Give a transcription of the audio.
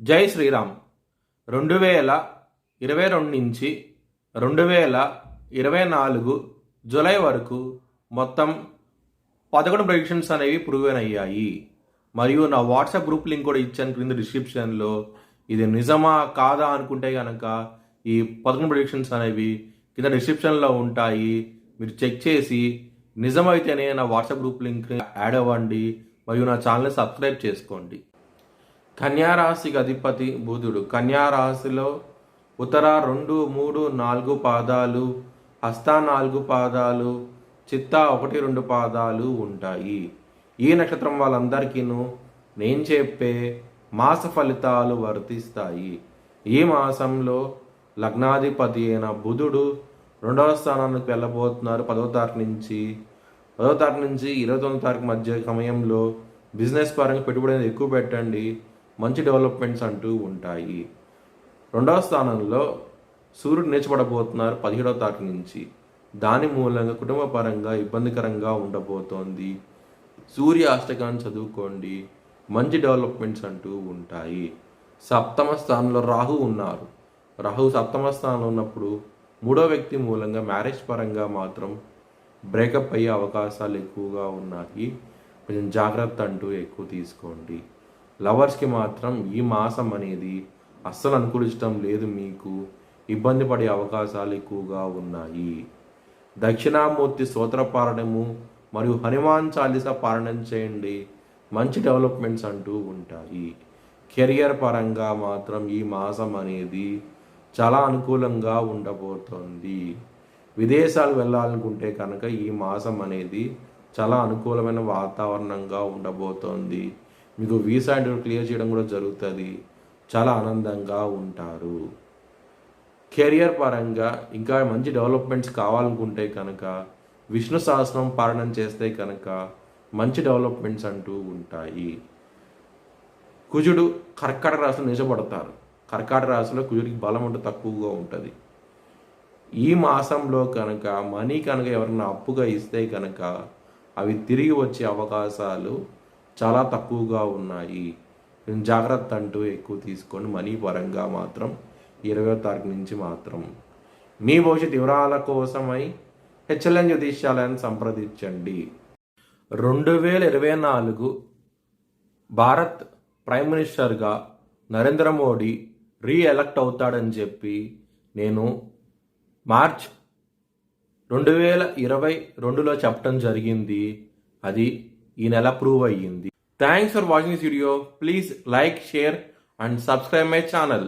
జై శ్రీరామ్. రెండు వేల ఇరవై రెండు నుంచి రెండు వేల ఇరవై నాలుగు జూలై వరకు మొత్తం పదకొండు ప్రొడిక్షన్స్ అనేవి ప్రూవెన్ అయ్యాయి మరియు నా వాట్సాప్ గ్రూప్ లింక్ కూడా ఇచ్చాను క్రింద డిస్క్రిప్షన్లో. ఇది నిజమా కాదా అనుకుంటే కనుక ఈ పదకొండు ప్రొడిక్షన్స్ అనేవి కింద డిస్క్రిప్షన్లో ఉంటాయి. మీరు చెక్ చేసి నిజమైతేనే నా వాట్సాప్ గ్రూప్ లింక్ యాడ్ అవ్వండి. మరియు నా ఛానల్ని సబ్స్క్రైబ్ చేసుకోండి. కన్యారాశికి అధిపతి బుధుడు. కన్యారాశిలో ఉత్తర రెండు మూడు నాలుగు పాదాలు హస్త నాలుగు పాదాలు చిత్త ఒకటి రెండు పాదాలు ఉంటాయి. ఈ నక్షత్రం వాళ్ళందరికీను నేను చెప్పే మాస ఫలితాలు వర్తిస్తాయి. ఈ మాసంలో లగ్నాధిపతి అయిన బుధుడు రెండవ స్థానానికి వెళ్ళబోతున్నారు. పదవ తారీఖు నుంచి పదవ తారీఖు నుంచి ఇరవై తొమ్మిది తారీఖు మధ్య సమయంలో బిజినెస్ పరంగా పెట్టుబడి అనేది ఎక్కువ పెట్టండి. మంచి డెవలప్మెంట్స్ అంటూ ఉంటాయి. రెండవ స్థానంలో సూర్యుడు నేర్చబడబోతున్నారు పదిహేడవ తారీఖు నుంచి. దాని మూలంగా కుటుంబ పరంగా ఇబ్బందికరంగా ఉండబోతోంది. సూర్య అష్టకాన్ని చదువుకోండి. మంచి డెవలప్మెంట్స్ అంటూ ఉంటాయి. సప్తమ స్థానంలో రాహు ఉన్నారు. రాహు సప్తమ స్థానంలో ఉన్నప్పుడు మూడో వ్యక్తి మూలంగా మ్యారేజ్ పరంగా మాత్రం బ్రేకప్ అయ్యే అవకాశాలు ఎక్కువగా ఉన్నాయి. కొంచెం జాగ్రత్త అంటూ ఎక్కువ తీసుకోండి. లవర్స్కి మాత్రం ఈ మాసం అనేది అస్సలు అనుకూలించడం లేదు మీకు. ఇబ్బంది పడే అవకాశాలు ఎక్కువగా ఉన్నాయి. దక్షిణామూర్తి స్తోత్ర పారణము మరియు హనుమాన్ చాలీస పారణం చేయండి. మంచి డెవలప్మెంట్స్ అంటూ ఉంటాయి. కెరియర్ పరంగా మాత్రం ఈ మాసం అనేది చాలా అనుకూలంగా ఉండబోతోంది. విదేశాలు వెళ్ళాలనుకుంటే కనుక ఈ మాసం అనేది చాలా అనుకూలమైన వాతావరణంగా ఉండబోతోంది. మీకు వీసా ఇంటర్వ్యూ క్లియర్ చేయడం కూడా జరుగుతుంది. చాలా ఆనందంగా ఉంటారు. కెరియర్ పరంగా ఇంకా మంచి డెవలప్మెంట్స్ కావాలనుకుంటే కనుక విష్ణు సహస్రం పాలనం చేస్తే కనుక మంచి డెవలప్మెంట్స్ అంటూ ఉంటాయి. కుజుడు కర్కాటక రాశిలో నిజపడతారు కర్కాటక రాశిలో కుజుడికి బలం అంటే తక్కువగా ఉంటుంది. ఈ మాసంలో కనుక మనీ కనుక ఎవరైనా అప్పుగా ఇస్తే కనుక అవి తిరిగి వచ్చే అవకాశాలు చాలా తక్కువగా ఉన్నాయి. జాగ్రత్త అంటూ ఎక్కువ తీసుకోండి మనీ పరంగా మాత్రం ఇరవై తారీఖు నుంచి మాత్రం. మీ భవిష్యత్ వివరాల కోసమై హెచ్ఎల్ఎన్ జ్యోతిష్యాలయాన్ని సంప్రదించండి. రెండు వేల ఇరవై నాలుగు భారత్ ప్రైమ్ మినిస్టర్గా నరేంద్ర మోడీ రీఎలక్ట్ అవుతాడని చెప్పి నేను మార్చ్ రెండు వేల ఇరవై రెండులో చెప్పడం జరిగింది. అది ఈ నెల ప్రూవ్ అయ్యింది. Thanks for watching this video please like share and subscribe my channel